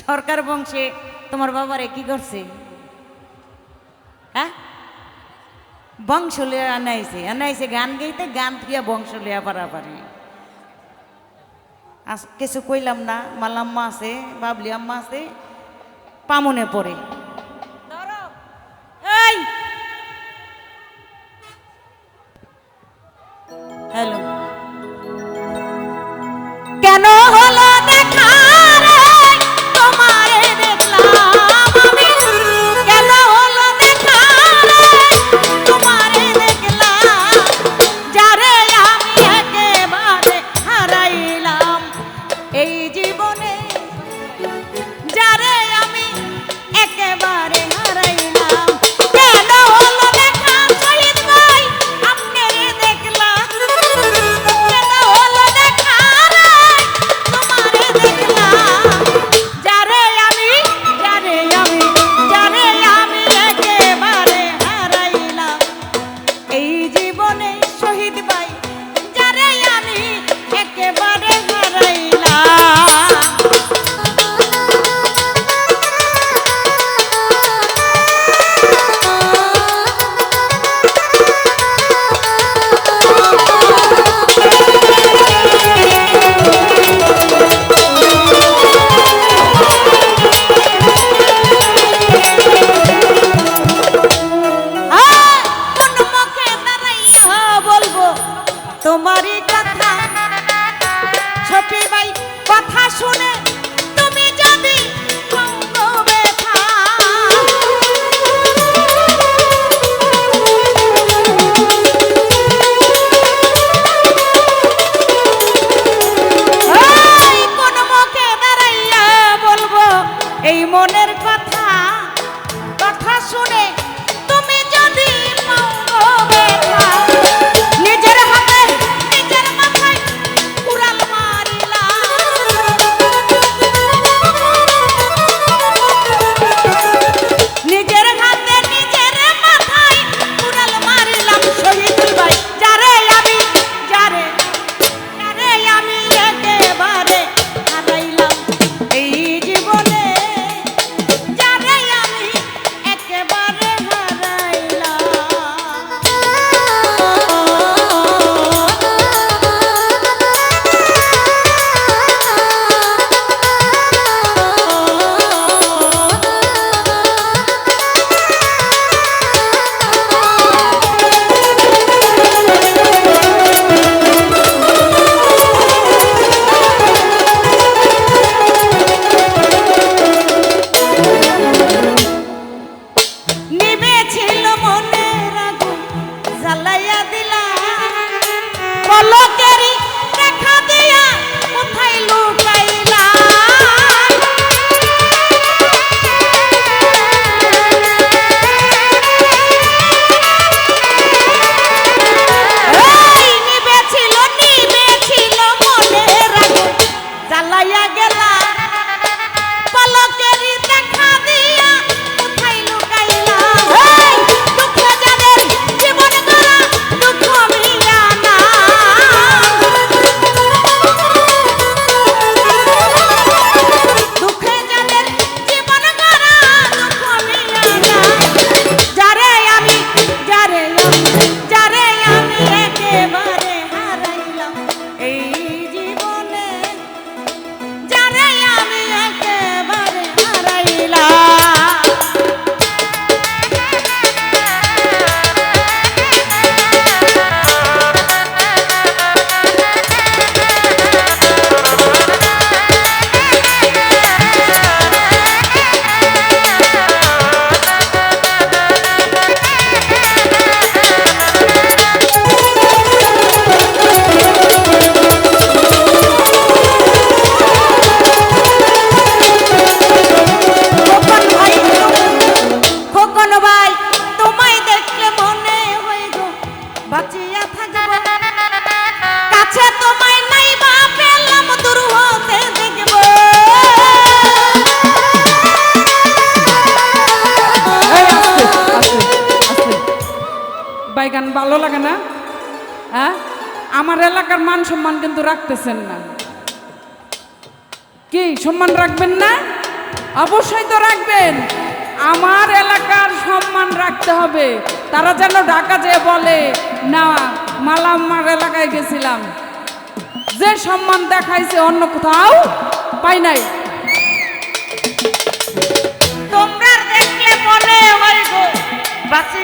সরকার বংশে তোমার বাবারে কি করছে? হ্যাঁ? বংশ লিয়া আনাইছে আনাইছে গান গাইতে, গান থিয়া বংশ লিয়া পারাপারি কিছু কইলাম না, মালাম্মা আছে, বাবলি আম্মা আছে, পামনে পড়ে। হ্যালো। কেন আমার এলাকার মান সম্মান কিন্তু রাখতেছেন না। কি, সম্মান রাখবেন না? অবশ্যই তো রাখবেন। আমার এলাকার সম্মান রাখতে হবে। তারা যেন ঢাকা যেয়ে বলে, না মালা আমার এলাকায় গেছিলাম। যে সম্মান দেখাইছে অন্য কোথাও পাই নাই। তোমরা দেখলে বলে হয় গো বাসি